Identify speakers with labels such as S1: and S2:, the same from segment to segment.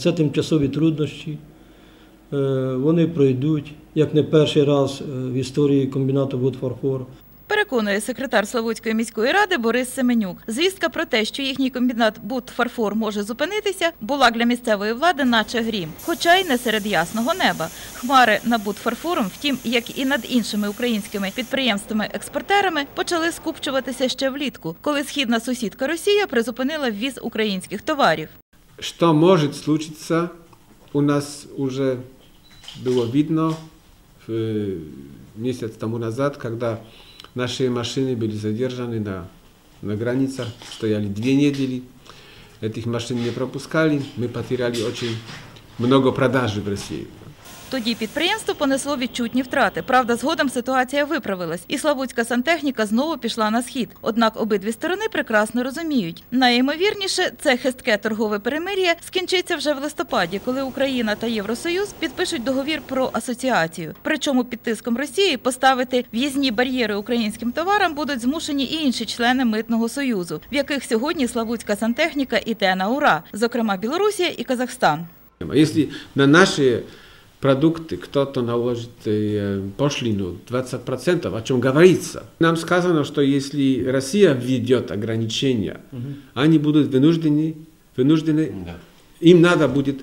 S1: Це тимчасові труднощі. Е, Вони пройдуть як не перший раз е, в історії комбінату «Будфарфор».
S2: Переконує секретар Славутської міської ради Борис Семенюк. Звістка про те, що їхній комбінат «Будфарфор» може зупинитися, була для місцевої влади наче грім. Хоча й не серед ясного неба. Хмари над «Будфарфором», втім, як і над іншими українськими підприємствами-експортерами, почали скупчуватися ще влітку, коли східна сусідка Росія призупинила ввіз українських товарів.
S3: Что может случиться, у нас уже было видно э, месяц тому назад, когда наши машины были задержаны на, на границах, стояли две недели, этих машин не пропускали, мы потеряли очень много продажи в России.
S2: Тоді підприємство понесло відчутні втрати. Правда, згодом ситуація виправилась, і Славутська сантехніка знову пішла на схід. Однак обидві сторони прекрасно розуміють. Найімовірніше, це хистке торгове перемир'я скінчиться вже в листопаді, коли Україна та Євросоюз підпишуть договір про асоціацію. Причому під тиском Росії поставити в'їзні бар'єри українським товарам будуть змушені і інші члени митного союзу, в яких сьогодні Славутська сантехніка іде на ура, зокрема Білорусія і Казахстан.
S3: Если на наши продукты кто-то наложит э, пошлину 20%, о чем говорится. Нам сказано, что если Россия введет ограничения, они будут вынуждены, вынуждены им надо будет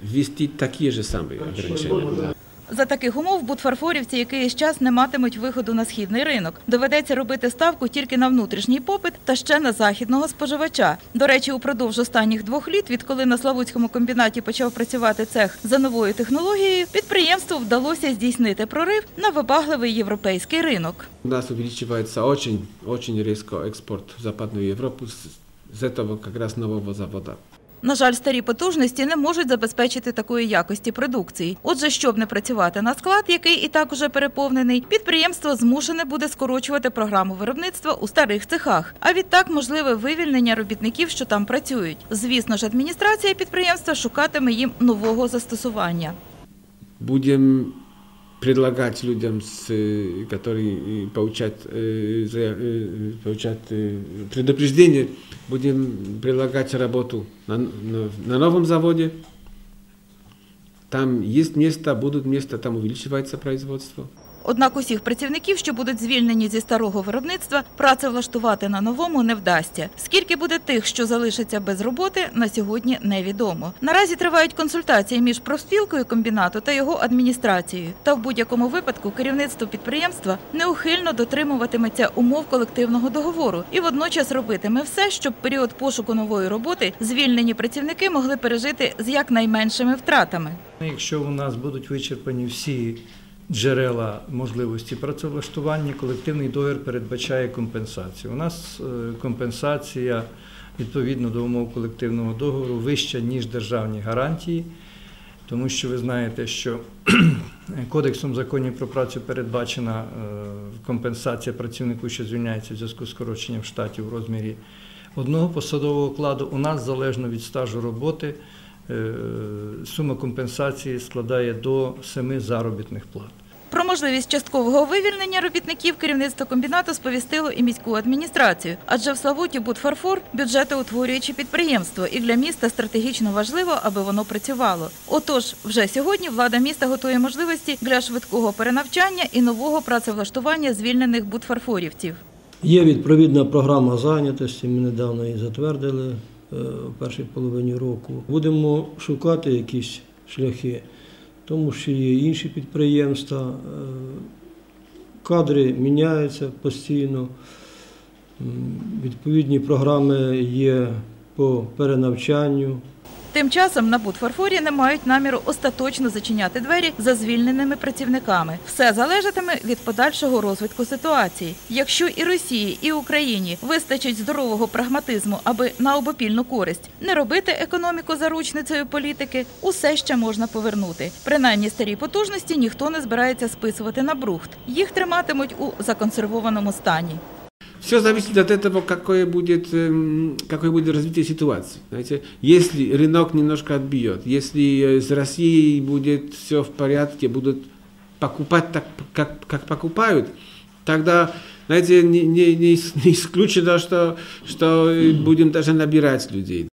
S3: ввести такие же самые ограничения.
S2: За таких умов будфарфорівці якийсь час не матимуть виходу на східний ринок. Доведеться робити ставку тільки на внутрішній попит та ще на західного споживача. До речі, упродовж останніх двох літ, відколи на Славутському комбінаті почав працювати цех за новою технологією, підприємству вдалося здійснити прорив на вибагливий європейський ринок.
S3: У нас увеличивается очень, очень резко экспорт в Западную Европу с этого как раз нового завода.
S2: На жаль, старі потужності не можуть забезпечити такої якості продукції. Отже, щоб не працювати на склад, який і так уже переповнений, підприємство змушене буде скорочувати програму виробництва у старих цехах. А відтак можливе вивільнення робітників, що там працюють. Звісно ж, адміністрація підприємства шукатиме їм нового застосування.
S3: Будем предлагать людям, с, э, которые э, получат, э, за- э, получат э, предупреждение, будем предлагать работу на, на, на новом заводе. Там есть место, будут места, там увеличивается производство.
S2: Однак усіх працівників, що будуть звільнені зі старого виробництва, працевлаштувати на новому не вдасться. Скільки буде тих, що залишаться без роботи, на сьогодні невідомо. Наразі тривають консультації між профспілкою комбінату та його адміністрацією. Та в будь-якому випадку керівництво підприємства неухильно дотримуватиметься умов колективного договору і водночас робитиме все, щоб період пошуку нової роботи звільнені працівники могли пережити з якнайменшими втратами.
S4: Якщо у нас будуть вичерпані всі джерела можливості працевлаштування, колективний договір передбачає компенсацію. У нас е, компенсація відповідно до умов колективного договору вища, ніж державні гарантії, тому що ви знаєте, що Кодексом законів про працю передбачена е, компенсація працівнику, що звільняється в зв'язку з скороченням штатів у розмірі одного посадового окладу. У нас залежно від стажу роботи сума компенсації складає до семи заробітних плат.
S2: Про можливість часткового вивільнення робітників керівництво комбінату сповістило і міську адміністрацію, адже в Славуті Будфарфор бюджетоутворююче підприємство, і для міста стратегічно важливо, аби воно працювало. Отож, вже сьогодні влада міста готує можливості для швидкого перенавчання і нового працевлаштування звільнених будфарфорівців.
S1: Є відповідна програма зайнятості, ми недавно її затвердили е, в першій половині року. Будемо шукати якісь шляхи, тому що є інші підприємства, е, кадри міняються постійно, відповідні програми є по перенавчанню.
S2: Тим часом на Будфарфорі не мають наміру остаточно зачиняти двері за звільненими працівниками. Все залежатиме від подальшого розвитку ситуації. Якщо і Росії, і Україні вистачить здорового прагматизму, аби на обопільну користь не робити економіку заручницею політики, усе ще можна повернути. Принаймні старі потужності ніхто не збирається списувати на брухт. Їх триматимуть у законсервованому стані.
S3: Все зависит от этого, какое будет, эм, какое будет развитие ситуации. Знаете, если рынок немножко отбьет, если э, с Россией будет все в порядке, будут покупать так, как, как покупают, тогда, знаете, не, не, не исключено, что, что э, будем даже набирать людей.